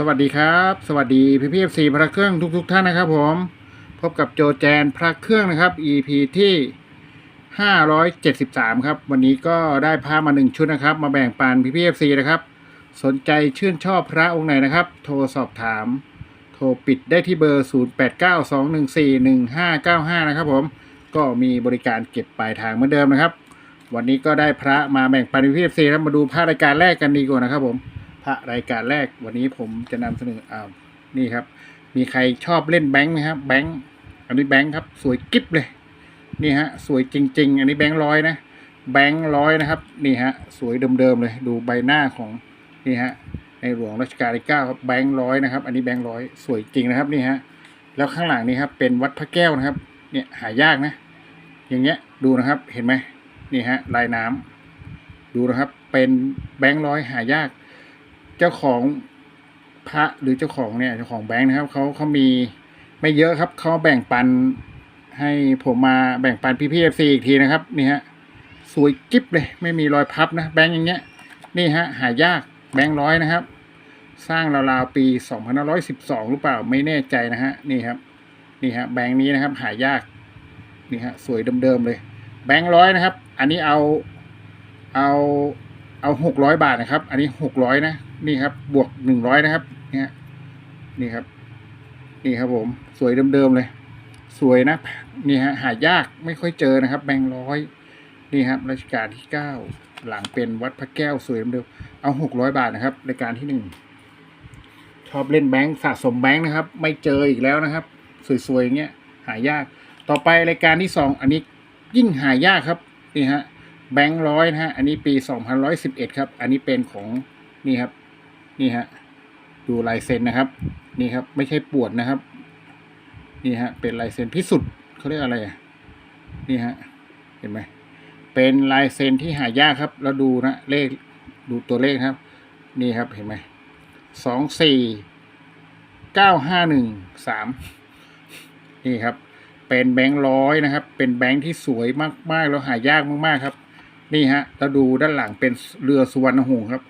สวัสดีครับ สวัสดีพี่พีเอฟซีพระเครื่องทุกๆทท่านนะครับผม พบกับโจแจนพระเครื่องนะครับ EP ที่ 573 ครับ วันนี้ก็ได้พามาหนึ่งชุดนะครับ มาแบ่งปันพี่พีเอฟซีนะครับ สนใจชื่นชอบพระองค์ไหนนะครับ โทรสอบถาม โทรปิดได้ที่เบอร์ 0892141595 นะครับผม ก็มีบริการเก็บปลายทางเหมือนเดิมนะครับ วันนี้ก็ได้พระมาแบ่งปันพี่พีเอฟซีครับมาดูพระรายการแรกกันดีกว่านะครับผม พระรายการแรกวันนี้ผมจะนำเสนออ่านี่ครับ มีใครชอบเล่นแบงค์ไหมครับแบงค์อันนี้แบงค์ครับ สวยกิ๊บเลย นี่ฮะ สวยจริง ๆ อันนี้แบงค์ร้อยนะแบงค์ร้อยนะครับ นี่ฮะ สวยเดิมๆเลย ดูใบหน้าของนี่ฮะในหลวงรัชกาลที่เก้าครับแบงค์ร้อยนะครับ อันนี้แบงค์ร้อยสวยจริงนะครับนี่ฮะแล้วข้างหลังนี่ครับเป็นวัดพระแก้วนะครับ เนี่ยหายากนะ อย่างเงี้ยดูนะครับเห็นไหมนี่ฮะลายน้ำดูนะครับเป็นแบงค์ร้อยหายาก เจ้าของพระหรือเจ้าของเนี่ยเจ้าของแบงค์นะครับเขาเขามีไม่เยอะครับเขาแบ่งปันให้ผมมาแบ่งปันพี่พีเอฟซีอีกทีนะครับนี่ฮะสวยกิ๊บเลย ไม่มีรอยพับนะแบงค์อย่างเงี้ย นี่ฮะ หายากแบงค์ร้อยนะครับ สร้างราวๆปี2512หรือเปล่าไม่แน่ใจนะฮะนี่ครับ นี่ฮะแบงค์นี้นะครับ หายากนี่ฮะสวยเดิมๆเลย แบงค์ร้อยนะครับ อันนี้เอาเอา เอาหกร้อยบาทนะครับ อันนี้หกร้อยนะนี่ครับ บวกหนึ่งร้อยนะครับ เนี่ยนี่ครับ นี่ครับผม สวยเดิมๆเลย สวยนะนี่ฮะหายากไม่ค่อยเจอนะครับ แบงค์ร้อยนี่ครับรัชกาลที่เก้าหลังเป็นวัดพระแก้วสวยเดิมๆเอาหกร้อยบาทนะครับรายการที่หนึ่งชอบเล่นแบงค์สะสมแบงค์นะครับ ไม่เจออีกแล้วนะครับ สวยๆอย่างเงี้ยหายาก ต่อไปรายการที่สองอันนี้ยิ่งหายากครับนี่ฮะ แบงค์ร้อยนะฮะ อันนี้ปีสองพันร้อยสิบเอ็ดครับ อันนี้เป็นของนี่ครับ นี่ฮะ ดูลายเซ็นนะครับ นี่ครับ ไม่ใช่ปวดนะครับ นี่ฮะ เป็นลายเซ็นพิสุทธิ์เขาเรียกอะไรอะ นี่ฮะ เห็นไหม เป็นลายเซ็นที่หายากครับ แล้วดูนะ เลข ดูตัวเลขครับ นี่ครับ เห็นไหม สองสี่เก้าห้าหนึ่งสาม นี่ครับ เป็นแบงค์ร้อยนะครับ เป็นแบงค์ที่สวยมากๆ แล้วหายากมากๆครับ นี่ฮะเราดูด้านหลังเป็นเรือสุวรรณหงส์ครับ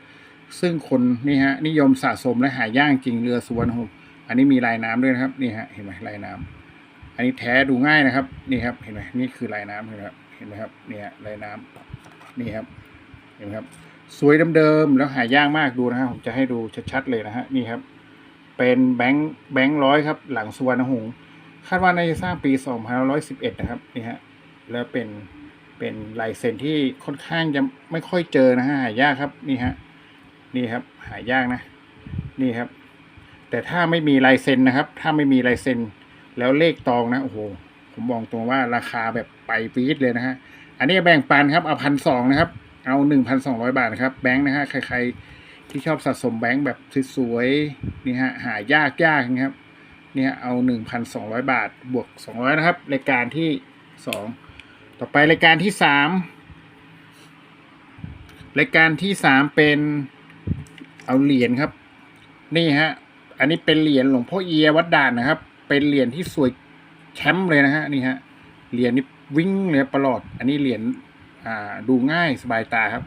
ซึ่งคนนี่ฮะนิยมสะสมและหายากจริงเรือสุวรรณหงส์อันนี้มีลายน้ำด้วยนะครับนี่ฮะเห็นไหมลายน้ำอันนี้แท้ดูง่ายนะครับ นี่ครับเห็นไหมนี่คือลายน้ำเห็นไหมครับเห็นไหมครับนี่ฮะลายน้ำนี่ครับเห็นไหมครับสวยเดิมๆแล้วหายากมากดูนะฮะผมจะให้ดูชัดๆเลยนะฮะนี่ครับ เป็นแบงค์แบงค์ร้อยครับ หลังสุวรรณหงส์คาดว่าน่าจะสร้างปี 2511 นะครับนี่ฮะแล้วเป็น เป็นลายเซ็นที่ค่อนข้างจะไม่ค่อยเจอนะฮะหายากครับนี่ฮะนี่ครับ หายากนะ นี่ครับ แต่ถ้าไม่มีลายเซ็นนะครับ ถ้าไม่มีลายเซ็นแล้วเลขตองนะโอ้โหผมบอกตรงว่าราคาแบบไปปี๊ดเลยนะฮะอันนี้แบ่งปันครับเอาพันสองนะครับ เอาหนึ่งพันสองร้อยบาทนะครับแบงค์นะฮะใคร ๆ ที่ชอบสะสมแบงค์แบบสวยๆนี่ฮะหายากยากนะครับเนี่ยเอาหนึ่งพันสองร้อยบาทบวกสองร้อยนะครับรายการที่สอง ต่อไปรายการที่สามรายการที่สามเป็นเอาเหรียญครับ นี่ฮะ อันนี้เป็นเหรียญหลวงพ่อเอียวัดด่านนะครับ เป็นเหรียญที่สวยแชมป์เลยนะฮะนี่ฮะเหรียญนี้วิ่งเลยประหลอด อันนี้เหรียญอ่าดูง่ายสบายตาครับ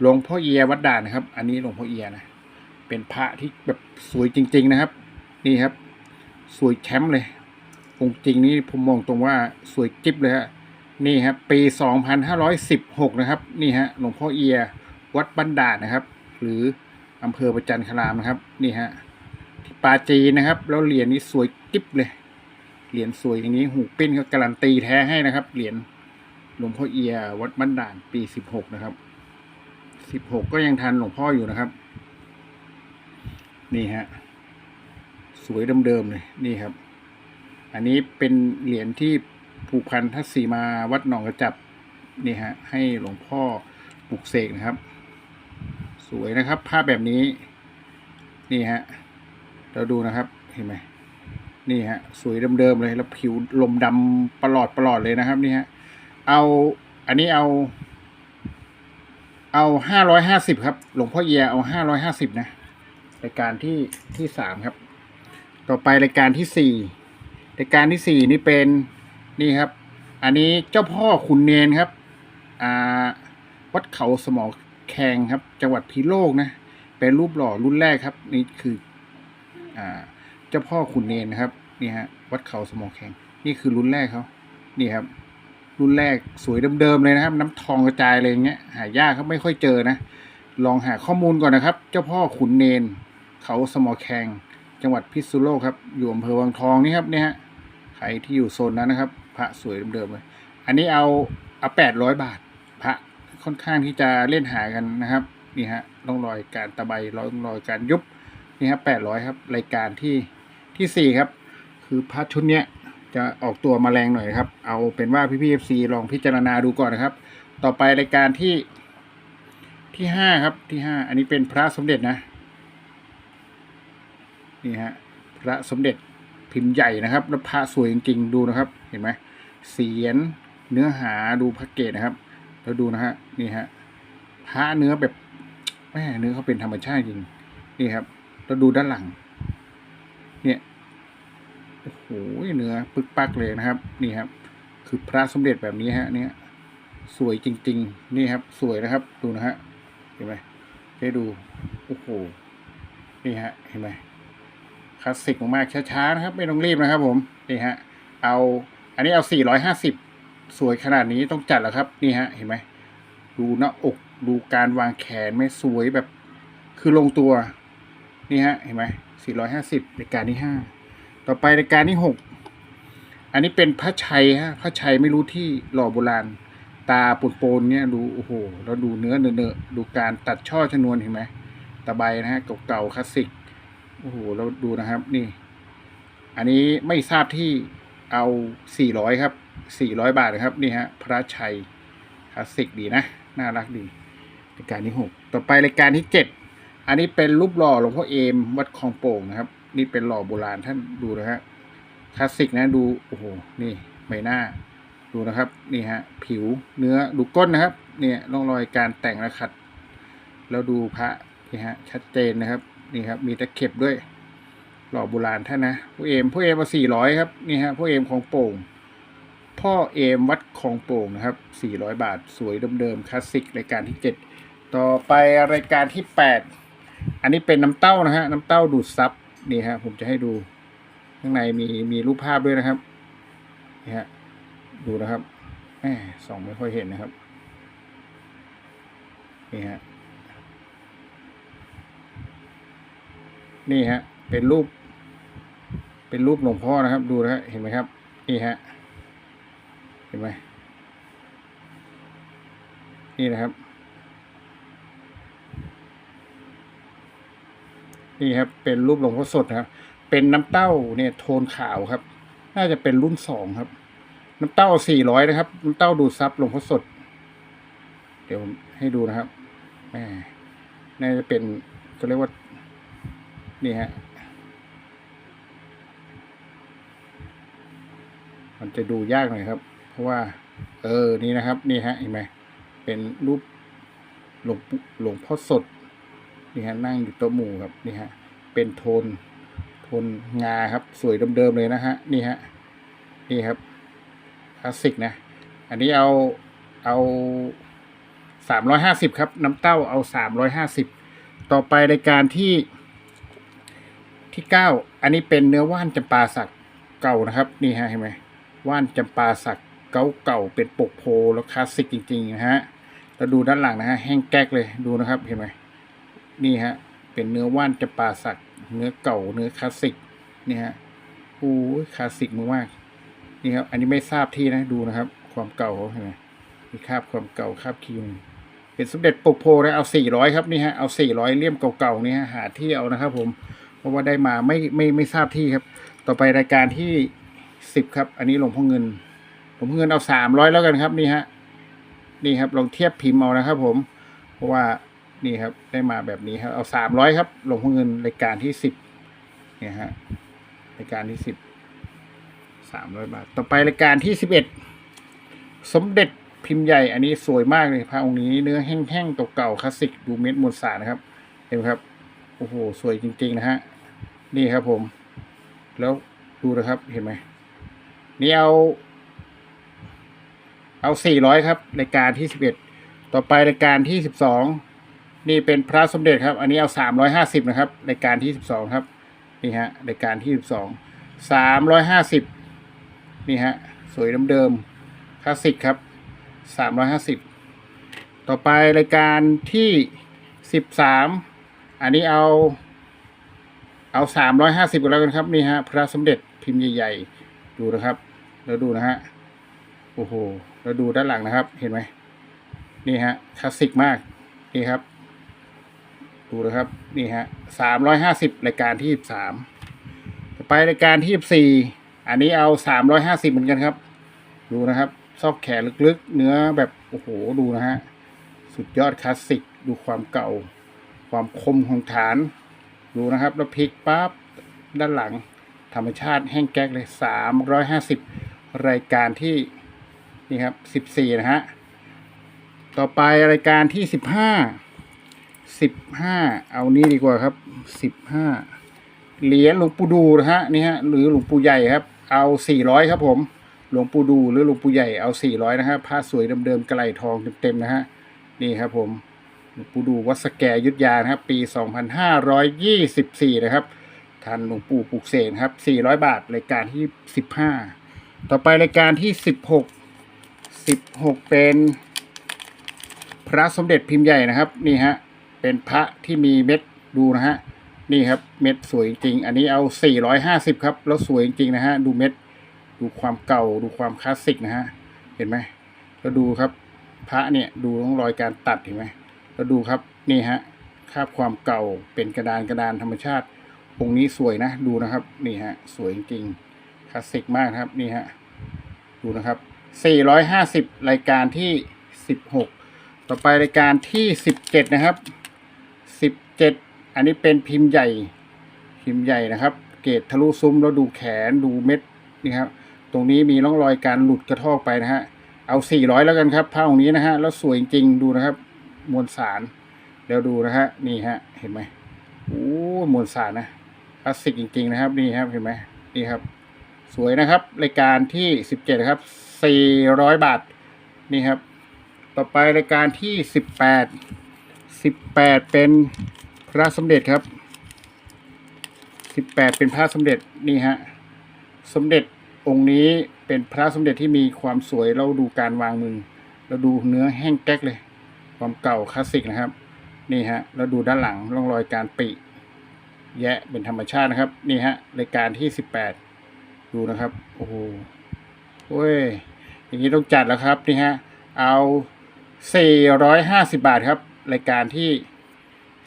หลวงพ่อเอียวัดด่านนะครับ อันนี้หลวงพ่อเอียนะเป็นพระที่แบบสวยจริง ๆนะครับ นี่ครับ สวยแชมป์เลยองค์จริงนี่ผมมองตรงว่าสวยจิ๊บเลยฮะ นี่ครับปี 2516 นะครับ นี่ฮะหลวงพ่อเอีย วัดบ้านดานนะครับ หรืออำเภอประจันครามนะครับ นี่ฮะที่ปาจีนะครับ แล้วเหรียญนี้สวยจิ๊บเลย เหรียญสวยอย่างนี้หูปิ้นก็การันตีแท้ให้นะครับ เหรียญหลวงพ่อเอีย วัดบ้านดานปี 16 นะครับ 16 ก็ยังทันหลวงพ่ออยู่นะครับ นี่ฮะสวยเดิมๆเลยนี่ครับ อันนี้เป็นเหรียญที่ ผูกพันทัศสีมาวัดหนองกระจับนี่ฮะให้หลวงพ่อปลุกเสกนะครับ สวยนะครับภาพแบบนี้ นี่ฮะเราดูนะครับเห็นไหมนี่ฮะสวยเดิมๆเลยแล้วผิวลมดำประหลอดประหลอดเลยนะครับนี่ฮะเอาอันนี้เอา เอาห้าร้อยห้าสิบครับ หลวงพ่อเอียเอาห้าร้อยห้าสิบนะรายการที่ที่สามครับ ต่อไปรายการที่สี่รายการที่สี่นี่เป็น นี่ครับ อันนี้เจ้าพ่อขุนเนนครับ อ่า วัดเขาสมอแขงครับ จังหวัดพิโลกนะ เป็นรูปหล่อรุ่นแรกครับ นี่คือ อ่า เจ้าพ่อขุนเนนนะครับ นี่ฮะ วัดเขาสมอแขงนี่คือรุ่นแรกเขานี่ครับ รุ่นแรกสวยเดิมๆเลยนะครับ น้ำทองกระจายอย่างเงี้ย หายากครับไม่ค่อยเจอนะ ลองหาข้อมูลก่อนนะครับ เจ้าพ่อขุนเนน เขาสมอแขงจังหวัดพิษณุโลกครับ อยู่อำเภอวังทองนี่ครับเนี่ยฮะ ใครที่อยู่โซนนั้นนะครับ พระสวยเดิมๆเลย อันนี้เอาเอาแปดร้อยบาท พระค่อนข้างที่จะเล่นหากันนะครับนี่ฮะร่องรอยการตะไบร่องรอยการยุบนี่ครับแปดร้อยครับ รายการที่ที่สี่ครับ คือพระชุดเนี้ยจะออกตัวมาแรงหน่อยนะครับ เอาเป็นว่าพี่พีเอฟซีลองพิจารณาดูก่อนนะครับ ต่อไปรายการที่ที่ห้าครับที่ห้าอันนี้เป็นพระสมเด็จนะนี่ฮะพระสมเด็จพิมพ์ใหญ่นะครับ แล้วพระสวยจริงๆดูนะครับ เห็นไหม เสียนเนื้อหาดูพระเกตนะครับแล้วดูนะฮะนี่ฮะพระเนื้อแบบแม่เนื้อเขาเป็นธรรมชาติจริงนี่ครับแล้วดูด้านหลัง เนี่ยโอ้โหเนื้อปึกปักเลยนะครับ นี่ครับ คือพระสมเด็จแบบนี้ฮะ เนี่ย สวยจริง ๆ นี่ครับ สวยนะครับ ดูนะฮะเห็นไหมให้ดูโอ้โหนี่ฮะเห็นไหมคลาสสิกมากช้าๆนะครับ ไม่ต้องรีบนะครับ ผมนี่ฮะเอา อันนี้เอา 450 สวยขนาดนี้ต้องจัดแล้วครับ นี่ฮะ เห็นไหม ดูหน้าอก ดูการวางแขนไม่สวยแบบ คือลงตัว นี่ฮะ เห็นไหม 450รายการที่ห้าต่อไปรายการที่หกอันนี้เป็นพระชัยฮะ พระชัยไม่รู้ที่หล่อโบราณ ตาปนปนเนี่ย ดูโอ้โห แล้วดูเนื้อเนื้อดูการตัดช่อชนวนเห็นไหม ตะไบนะฮะ เก่าๆ คลาสสิก โอ้โห แล้วดูนะครับ นี่ อันนี้ไม่ทราบที่ เอา 400 ครับ 400 บาทนะครับ นี่ฮะ พระชัย คลาสสิกดีนะ น่ารักดี รายการที่หกต่อไปรายการที่เจ็ดอันนี้เป็นรูปหล่อหลวงพ่อเอม วัดคลองโป่งนะครับ นี่เป็นหล่อโบราณท่านดูนะฮะ คลาสสิกนะ ดู โอ้โห นี่ใบหน้า ดูนะครับ นี่ฮะ ผิว เนื้อ ดูก้นนะครับ เนี่ยร่องรอยการแต่งและขัด แล้วดูพระนี่ฮะ ชัดเจนนะครับ นี่ครับ มีตะเข็บด้วย หล่อโบราณท่านนะพ่อเอมพ่อเอมมาสี่ร้อยครับนี่ฮะพ่อเอมของโป่ง พ่อเอมวัดคองโป่งนะครับสี่ร้อยบาทสวยเดิมๆคลาสสิกรายการที่เจ็ดต่อไปรายการที่แปดอันนี้เป็นน้ำเต้านะฮะน้ำเต้าดูดซับนี่ฮะผมจะให้ดูข้างในมีมีรูปภาพด้วยนะครับนี่ฮะดูนะครับแหมส่องไม่ค่อยเห็นนะครับนี่ฮะนี่ฮะเป็นรูป เป็นรูปหลวงพ่อนะครับ ดูนะฮะเห็นไหมครับนี่ฮะเห็นไหมนี่นะครับนี่ครับเป็นรูปหลวงพ่อสดครับ เป็นน้ำเต้าเนี่ยโทนขาวครับ น่าจะเป็นรุ่นสองครับ น้ำเต้าสี่ร้อยนะครับ น้ำเต้าดูดซับหลวงพ่อสด เดี๋ยวให้ดูนะครับแหมน่าจะเป็นก็เรียกว่า นี่ฮะ มันจะดูยากหน่อยครับ เพราะว่า เออนี่นะครับนี่ฮะเห็นไหมเป็นรูปหลวงหลวงพ่อสดนี่ฮะนั่งอยู่โต๊ะหมู่ครับนี่ฮะเป็นโทนโทนงาครับ สวยเดิมๆเลยนะฮะนี่ฮะนี่ครับคลาสสิกนะ อันนี้เอาเอาสามร้อยห้าสิบครับ น้ำเต้าเอาสามร้อยห้าสิบต่อไปรายการที่ที่เก้าอันนี้เป็นเนื้อว่านจำปาสักเก่านะครับ นี่ฮะเห็นไหม ว่านจำปาสักเก่าเก่าเป็นปกโพแล้วคลาสสิกจริงๆนะฮะแล้วดูด้านหลังนะฮะแห้งแก๊กเลยดูนะครับเห็นไหมนี่ฮะเป็นเนื้อว่านจำปาสักเนื้อเก่าเนื้อคลาสสิกนี่ฮะโอ้ยคลาสสิกมากๆนี่ครับอันนี้ไม่ทราบที่นะดูนะครับ ความเก่าเขาเห็นไหมมีคราบความเก่าคราบคิวเป็นสมเด็จปกโพนะเอาสี่ร้อยครับนี่ฮะเอาสี่ร้อยเลี่ยมเก่าๆนี่ฮะหาที่เอานะครับ ผมเพราะว่าได้มาไม่ไม่ไม่ทราบที่ครับ ต่อไปรายการที่ สิบครับ อันนี้หลวงพ่อเงินหลวงพ่อเงินเอาสามร้อยแล้วกันครับ นี่ฮะ นี่ครับลองเทียบพิมพ์เอานะครับ ผม เพราะว่านี่ครับ ได้มาแบบนี้ครับ เอาสามร้อยครับหลวงพ่อเงินรายการที่สิบเนี่ยฮะรายการที่สิบสามร้อยบาท ต่อไปรายการที่สิบเอ็ดสมเด็จพิมพ์ใหญ่อันนี้สวยมากเลยพระองค์นี้เนื้อแห้งๆเก่าๆคลาสสิกดูเม็ดมวลสารนะครับ เห็นไหมครับโอ้โห สวยจริง ๆ นะฮะ นี่ครับผม แล้วดูนะครับ เห็นไหม นี่เอา เอาสี่ร้อยครับรายการที่สิบเอ็ดต่อไปรายการที่สิบสองนี่เป็นพระสมเด็จครับ อันนี้เอาสามร้อยห้าสิบนะครับรายการที่สิบสองครับนี่ฮะรายการที่สิบสองสามร้อยห้าสิบนี่ฮะสวยเดิมๆคลาสสิกครับสามร้อยห้าสิบต่อไปรายการที่สิบสามอันนี้เอา เอาสามร้อยห้าสิบกันแล้วกันครับนี่ฮะพระสมเด็จพิมพ์ใหญ่ๆดูนะครับ แล้วดูนะฮะ โอ้โหแล้วดูด้านหลังนะครับ เห็นไหม นี่ฮะ คลาสสิกมาก นี่ครับ ดูนะครับ นี่ฮะสามร้อยห้าสิบรายการที่สามต่อไปรายการที่สิบสี่ อันนี้เอาสามร้อยห้าสิบเหมือนกันครับ ดูนะครับ ซอกแขนลึกๆ เนื้อแบบ โอ้โห ดูนะฮะ สุดยอดคลาสสิก ดูความเก่า ความคมของฐาน ดูนะครับ แล้วพลิกปั๊บ ด้านหลังธรรมชาติแห้งแก๊กเลยสาม รายการที่นี่ครับสิบสี่นะฮะ ต่อไปรายการที่สิบห้าสิบห้าเอานี้ดีกว่าครับสิบห้าเหรียญหลวงปู่ดูนะฮะนี่ฮะหรือหลวงปู่ใหญ่ครับ เอาสี่ร้อยครับผมหลวงปู่ดูหรือหลวงปู่ใหญ่เอาสี่ร้อยนะฮะผ้าสวยเดิมๆกระไหลทองเต็มๆนะฮะนี่ครับผมหลวงปู่ดูวัดสแกยุทธยานะครับ ปี2524นะครับท่านหลวงปู่ปลูกเสกนครับ400บาทรายการที่15 ต่อไปรายการที่16 16เป็นพระสมเด็จพิมพ์ใหญ่นะครับนี่ฮะเป็นพระที่มีเม็ดดูนะฮะนี่ครับเม็ดสวยจริง อันนี้เอา450ครับแล้วสวยจริงนะฮะดูเม็ดดูความเก่าดูความคลาสสิกนะฮะเห็นไหมแล้วดูครับพระเนี่ยดูร่องรอยการตัดเห็นไหมแล้วดูครับนี่ฮะคาบความเก่าเป็นกระดานกระดานธรรมชาติองค์นี้สวยนะดูนะครับนี่ฮะสวยจริง คลาสสิกมากครับนี่ฮะดูนะครับ 450 รายการที่ 16 ต่อไปรายการที่ 17 นะครับ 17 อันนี้เป็นพิมพ์ใหญ่ พิมพ์ใหญ่นะครับ เกรดทะลุซุ้มแล้วดูแขนดูเม็ดนี่ครับ ตรงนี้มีร่องรอยการหลุดกระทอกไปนะฮะ เอา 400 แล้วกันครับผ้าองนี้นะฮะ แล้วสวยจริงๆดูนะครับ มวลสาร แล้วดูนะฮะ นี่ฮะ เห็นไหมโอ้มวลสารนะ คลาสสิกจริง ๆ นะครับ นี่ครับ เห็นไหมนี่ครับ สวยนะครับ รายการที่17ครับ400บาท นี่ครับ ต่อไปรายการที่18 18เป็นพระสมเด็จครับ18เป็นพระสมเด็จนี่ฮะสมเด็จองค์นี้เป็นพระสมเด็จที่มีความสวยเราดูการวางมือ เราดูเนื้อแห้งแก๊กเลย ความเก่าคลาสสิกนะครับ นี่ฮะแล้วดูด้านหลังร่องรอยการปิ แยะเป็นธรรมชาตินะครับ นี่ฮะรายการที่สิบแปด ดูนะครับ โอ้โหโอ้ย อย่างนี้ต้องจัดแล้วครับนี่ฮะ เอาสี่ร้อยห้าสิบาทครับ รายการที่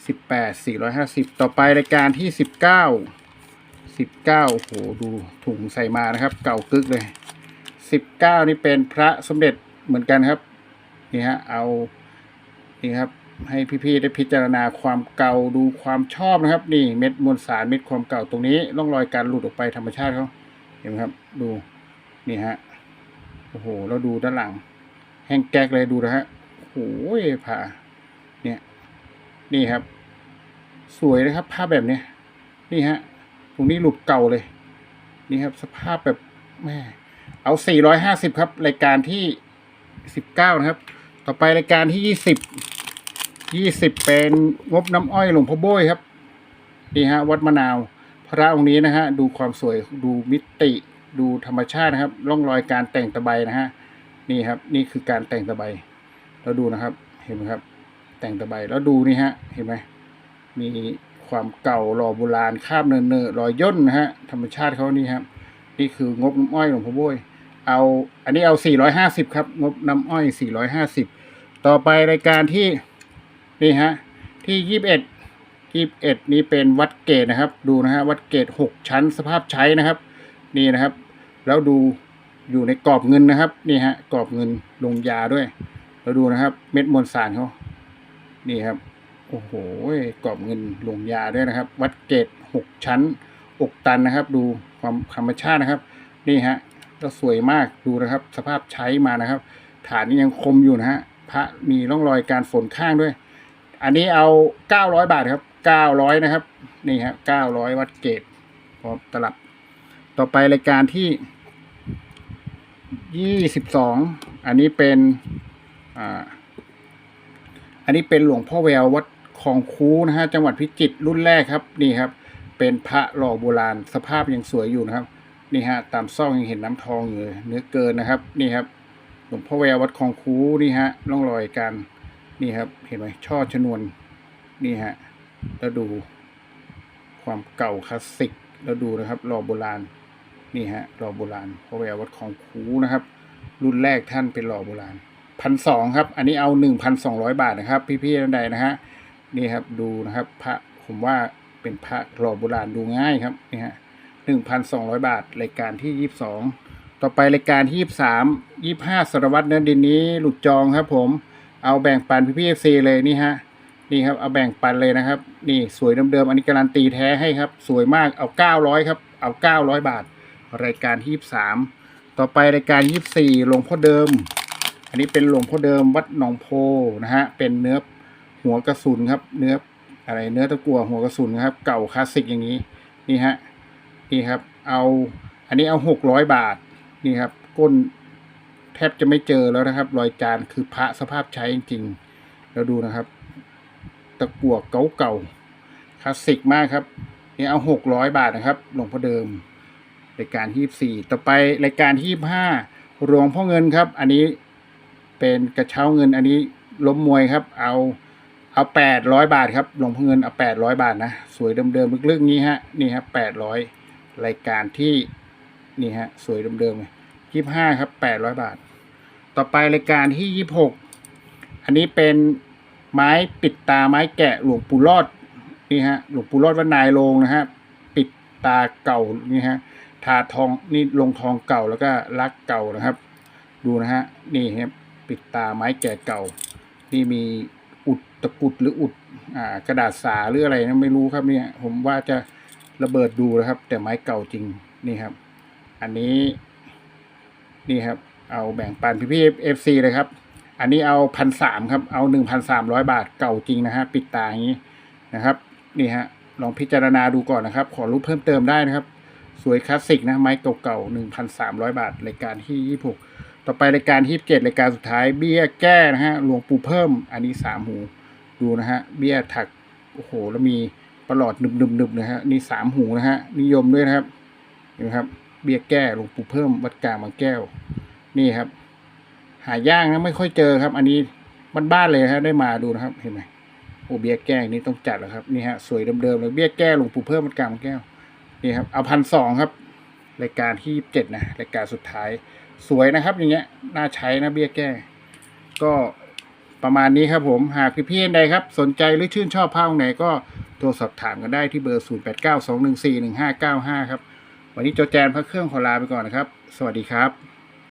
สิบแปดสี่ร้อยห้าสิบต่อไปรายการที่สิบเก้าสิบเก้าโอ้โห ดูถุงใส่มานะครับ เก่ากึกเลยสิบเก้านี่เป็นพระสมเด็จเหมือนกันครับ นี่ฮะ เอา นี่ครับ ให้พี่ๆได้พิจารณาความเก่าดูความชอบนะครับ นี่เม็ดมวลสารเม็ดความเก่าตรงนี้ร่องรอยการหลุดออกไปธรรมชาติเขา เห็นไหมครับดูนี่ฮะโอ้โหแล้วดูด้านหลัง แห้งแก๊กเลยดูนะฮะโอ้ยผ่าเนี่ยนี่ครับ สวยนะครับ ภาพแบบเนี้ยนี่ฮะตรงนี้หลุดเก่าเลย นี่ครับ สภาพแบบแม่เอา 450 ครับ รายการที่ 19 นะครับ ต่อไปรายการที่ยี่สิบยี่สิบเป็นงบน้ำอ้อยหลวงพ่อโบ้ยครับ นี่ฮะ วัดมะนาว พระองค์นี้นะฮะดูความสวยดูมิติดูธรรมชาตินะครับร่องรอยการแต่งตะไบนะฮะนี่ครับนี่คือการแต่งตะไบแล้วดูนะครับเห็นไหมครับ แต่งตะไบแล้วดูนี่ฮะเห็นไหมมีความเก่าหล่อโบราณคาบเนินเนอรอยย่นนะฮะธรรมชาติเขานี่ครับนี่คืองบน้ำอ้อยหลวงพ่อโบยเอาอันนี้เอา 450 ครับ งบน้ำอ้อย 450 ต่อไปรายการที่นี่ฮะที่ 21 21นี้เป็นวัดเกตนะครับ ดูนะฮะวัดเกต6ชั้นสภาพใช้นะครับ นี่นะครับ แล้วดูอยู่ในกรอบเงินนะครับนี่ฮะกรอบเงินลงยาด้วยแล้วดูนะครับ เม็ดมวลสารเขานี่ครับโอ้โหกรอบเงินลงยาด้วยนะครับ วัดเกต6ชั้นอกตันนะครับ ดูความธรรมชาตินะครับ นี่ฮะแล้วสวยมากดูนะครับ สภาพใช้มานะครับ ฐานนี้ยังคมอยู่นะฮะพระมีร่องรอยการฝนข้างด้วย อันนี้เอาเก้าร้อยบาทครับเก้าร้อยนะครับ นี่ฮะเก้าร้อยวัดเกตพร้อมตลับ ต่อไปรายการที่ยี่สิบสองอันนี้เป็นอ่าอันนี้เป็นหลวงพ่อแวววัดคลองคูนะฮะจังหวัดพิจิตรรุ่นแรกครับนี่ครับ เป็นพระหล่อโบราณสภาพยังสวยอยู่นะครับนี่ฮะตามซ่องยังเห็นน้ำทองอยู่เลยเนื้อเกินนะครับ นี่ครับ หลวงพ่อแวววัดคลองคูนี่ฮะร่องรอยการ นี่ครับเห็นไหมช่อชนวนนี่ฮะแล้วดูความเก่าคลาสสิกแล้วดูนะครับหล่อโบราณนี่ฮะหล่อโบราณพ่อแวววัดคลองคูนะครับ รุ่นแรกท่านเป็นหล่อโบราณพันสองครับ อันนี้เอาหนึ่งพันสองร้อยบาทนะครับ พี่ๆท่านใดนะฮะนี่ครับดูนะครับพระผมว่าเป็นพระหล่อโบราณดูง่ายครับนี่ฮะหนึ่งพันสองร้อยบาทรายการที่ยี่สิบสองต่อไปรายการที่ยี่สิบสามยี่ห้าสารวัตรเนื้อดินนี้หลุดจองครับผม เอาแบ่งปันพี่พี่เอฟซีเลยนี่ฮะนี่ครับเอาแบ่งปันเลยนะครับ นี่สวยเดิมๆอันนี้การันตีแท้ให้ครับ สวยมากเอาเก้าร้อยครับเอาเก้าร้อยบาท รายการที่ยี่สามต่อไปรายการยี่สี่หลวงพ่อเดิม อันนี้เป็นหลวงพ่อเดิมวัดหนองโพนะฮะเป็นเนื้อหัวกระสุนครับ เนื้ออะไรเนื้อตะกั่วหัวกระสุนครับ เก่าคลาสสิกอย่างนี้นี่ฮะนี่ครับ เอาอันนี้เอาหกร้อยบาทนี่ครับก้น บจะไม่เจอแล้วนะครับ รอยจานคือพระสภาพใช้จริงๆแล้วดูนะครับ ตะกั่วเก่าๆคลาสสิกมากครับนี่เอาหกร้อยบาทนะครับหลวงพ่อเดิมรายการที่สี่ต่อไปรายการที่ห้าหลวงพ่อเงินครับ อันนี้เป็นกระเช้าเงินอันนี้ล้มมวยครับ เอาเอาแปดร้อยบาทครับหลวงพ่อเงินเอาแปดร้อยบาทนะสวยเดิมๆลึกๆนี้ฮะนี่ฮะแปดร้อยรายการที่นี่ฮะสวยเดิมๆเลยยี่ห้าครับแปดร้อยบาท ต่อไปรายการที่ยี่หกอันนี้เป็นไม้ปิดตาไม้แกะหลวงปู่รอดนี่ฮะหลวงปู่รอดวัดนายโรงนะฮะปิดตาเก่านี่ฮะทาทองนี่ลงทองเก่าแล้วก็ลักเก่านะครับ ดูนะฮะนี่ครับปิดตาไม้แก่เก่า นี่มีอุดตะกุดหรืออุดอ่ากระดาษสาหรืออะไรนะไม่รู้ครับเนี่ยผมว่าจะระเบิดดูนะครับ แต่ไม้เก่าจริงนี่ครับ อันนี้นี่ครับ เอาแบ่งปันพี่พี่เอฟซีเลยครับ อันนี้เอาพันสามครับ เอาหนึ่งพันสามร้อยบาทเก่าจริงนะฮะ ปิดตาอย่างนี้นะครับ นี่ฮะ ลองพิจารณาดูก่อนนะครับ ขอรูปเพิ่มเติมได้นะครับ สวยคลาสสิกนะ ไม้เก่าๆหนึ่งพันสามร้อยบาท รายการที่ยี่หกต่อไปรายการที่เจ็ดรายการสุดท้ายเบี้ยแก้นะฮะ หลวงปู่เพิ่ม อันนี้สามหู ดูนะฮะ เบี้ยถัก โอ้โห แล้วมีประหลอดหนึบๆๆนะฮะ นี่สามหูนะฮะ นิยมด้วยนะครับ เห็นไหมครับ เบี้ยแก้หลวงปู่เพิ่ม วัดกลางบางแก้ว นี่ครับ หายากนะไม่ค่อยเจอครับ อันนี้บ้านๆเลยฮะได้มาดูนะครับเห็นไหมโอ้เบี้ยแก้นี่ต้องจัดแล้วครับนี่ฮะสวยเดิมๆเลยเบี้ยแก้หลวงปู่เพิ่มวัดกลางแก้วนี่ครับเอาพันสองครับรายการที่เจ็ดนะรายการสุดท้าย สวยนะครับ อย่างเงี้ยน่าใช้นะเบี้ยแก้ ก็ประมาณนี้ครับผมหากพี่ๆใดครับ สนใจหรือชื่นชอบผ้าองไหนก็โทรสอบถามกันได้ที่เบอร์ 0 8 9 2 1 4 1 5 9 5 ครับ วันนี้โจแจนพระเครื่องขอลาไปก่อนนะครับ สวัสดีครับ